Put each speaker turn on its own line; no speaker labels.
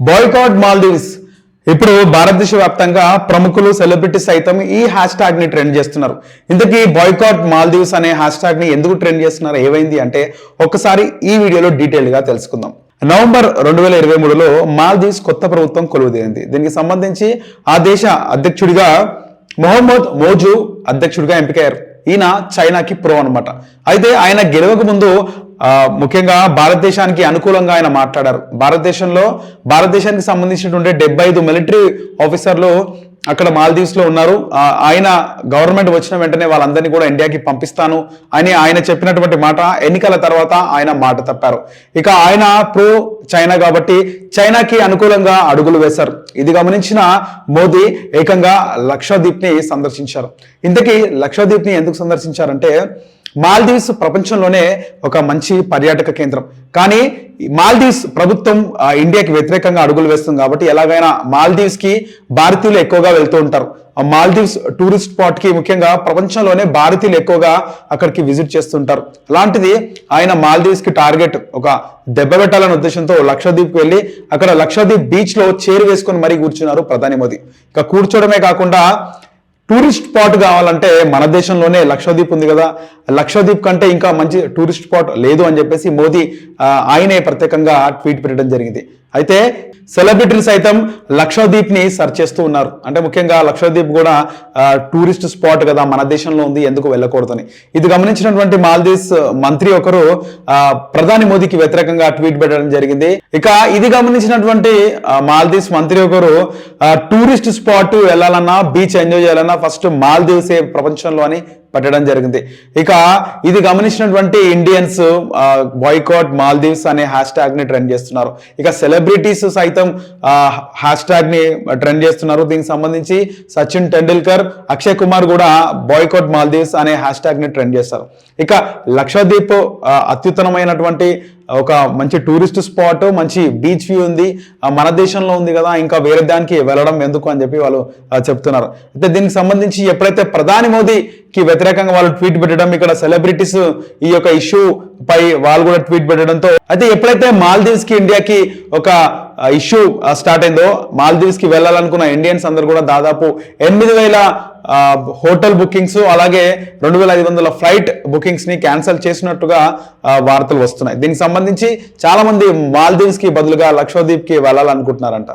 Boycott Maldives ఇప్పుడు భారతదేశ వ్యాప్తంగా ప్రముఖులు సెలబ్రిటీ సైతం ఈ హ్యాష్ ట్యాగ్ని ట్రెండ్ చేస్తున్నారు. ఇంతకీ బాయ్కాట్ మాల్దీవ్స్ అనే హ్యాష్ ట్యాగ్ని ఎందుకు ట్రెండ్ చేస్తున్నారు? ఏమైంది అంటే ఒక్కసారి ఈ వీడియోలో డీటెయిల్గా తెలుసుకుందాం. నవంబర్ రెండు వేల ఇరవై మూడులో మాల్దీవ్స్ కొత్త ప్రభుత్వం కొలువుదేరింది దీనికి సంబంధించి ఆ దేశ అధ్యక్షుడిగా మొహమ్మద్ మోజు అధ్యక్షుడిగా ఎంపికయ్యారు. ఈయన చైనాకి ప్రో అన్నమాట. అయితే ఆయన గెలవక ముందు ముఖ్యంగా భారతదేశానికి అనుకూలంగా ఆయన మాట్లాడారు. భారతదేశంలో భారతదేశానికి సంబంధించినటువంటి డెబ్బై ఐదు మిలిటరీ ఆఫీసర్లు అక్కడ మాల్దీవ్స్లో ఉన్నారు. ఆయన గవర్నమెంట్ వచ్చిన వెంటనే వాళ్ళందరినీ కూడా ఇండియాకి పంపిస్తాను అని ఆయన చెప్పినటువంటి మాట ఎన్నికల తర్వాత ఆయన మాట తప్పారు. ఇక ఆయన ప్రో చైనా కాబట్టి చైనాకి అనుకూలంగా అడుగులు వేశారు. ఇది గమనించిన మోదీ ఏకంగా లక్షద్వీప్ని సందర్శించారు. ఇంతకీ లక్షద్వీప్ని ఎందుకు సందర్శించారంటే మాల్దీవ్స్ ప్రపంచంలోనే ఒక మంచి పర్యాటక కేంద్రం. కానీ మాల్దీవ్స్ ప్రభుత్వం ఇండియాకి వ్యతిరేకంగా అడుగులు వేస్తుంది కాబట్టి ఎలాగైనా మాల్దీవ్స్కి భారతీయులు ఎక్కువగా వెళ్తూ ఉంటారు. ఆ మాల్దీవ్స్ టూరిస్ట్ స్పాట్కి ముఖ్యంగా ప్రపంచంలోనే భారతీయులు ఎక్కువగా అక్కడికి విజిట్ చేస్తుంటారు. అలాంటిది ఆయన మాల్దీవ్స్కి టార్గెట్ ఒక దెబ్బ పెట్టాలనే ఉద్దేశంతో లక్షద్వీప్కి వెళ్ళి అక్కడ లక్షద్వీప్ బీచ్లో చేరు వేసుకొని మరీ కూర్చున్నారు ప్రధాని మోదీ. ఇక కూర్చోవడమే కాకుండా టూరిస్ట్ స్పాట్ కావాలంటే మన దేశంలోనే లక్షద్వీప్ ఉంది కదా. లక్షద్వీప్ కంటే ఇంకా మంచి టూరిస్ట్ స్పాట్ లేదు అని చెప్పేసి మోదీ ఆయనే ప్రత్యేకంగా ట్వీట్ పెట్టడం జరిగింది. అయితే సెలబ్రిటీలు సైతం లక్షద్వీప్ని సర్చ్ చేస్తూ ఉన్నారు. అంటే ముఖ్యంగా లక్షద్వీప్ కూడా టూరిస్ట్ స్పాట్ కదా మన దేశంలో ఉంది ఎందుకు వెళ్ళకూడదని. ఇది గమనించినటువంటి మాల్దీవ్స్ మంత్రి ఒకరు ప్రధాని మోదీకి వ్యతిరేకంగా ట్వీట్ పెట్టడం జరిగింది. ఇక ఇది గమనించినటువంటి మాల్దీవ్స్ మంత్రి ఒకరు టూరిస్ట్ స్పాట్ వెళ్ళాలన్నా బీచ్ ఎంజాయ్ చేయాలన్నా ఫస్ట్ మాల్దీవ్సే ప్రపంచంలో అని పెట్టడం జరిగింది. ఇక ఇది గమనించినటువంటి ఇండియన్స్ బాయ్కాట్ మాల్దీవ్స్ అనే హ్యాష్ ట్యాగ్ని ట్రెండ్ చేస్తున్నారు. ఇక సెలబ్రిటీస్ సైతం హ్యాష్ ట్యాగ్ని ట్రెండ్ చేస్తున్నారు. దీనికి సంబంధించి సచిన్ టెండూల్కర్ అక్షయ్ కుమార్ కూడా బాయ్కాట్ మాల్దీవ్స్ అనే హ్యాష్ ట్యాగ్ని ట్రెండ్ చేస్తారు. ఇక లక్షద్వీప్ అత్యుత్తమమైనటువంటి ఒక మంచి టూరిస్ట్ స్పాట్ మంచి బీచ్ వ్యూ ఉంది. ఆ, మన దేశంలో ఉంది కదా ఇంకా వేరే దానికి వెళ్ళడం ఎందుకు అని చెప్పి వాళ్ళు చెప్తున్నారు. అయితే దీనికి సంబంధించి ఎప్పుడైతే ప్రధాని మోదీకి వ్యతిరేకంగా వాళ్ళు ట్వీట్ పెట్టడం ఇక్కడ సెలబ్రిటీస్ ఈ యొక్క ఇష్యూ పై వాళ్ళు కూడా ట్వీట్ పెట్టడంతో అయితే ఎప్పుడైతే మాల్దీవ్స్కి ఇండియాకి ఒక ఇష్యూ స్టార్ట్ అయిందో మాల్దీవ్స్కి వెళ్ళాలనుకున్న ఇండియన్స్ అందరు కూడా దాదాపు ఎనిమిది వేల హోటల్ బుకింగ్స్ అలాగే రెండు వేల ఐదు వందల ఫ్లైట్ బుకింగ్స్ని క్యాన్సిల్ చేసినట్టుగా వార్తలు వస్తున్నాయి. దీనికి సంబంధించి చాలామంది మాల్దీవ్స్కి బదులుగా లక్షద్వీప్కి వెళ్ళాలనుకుంటున్నారంట.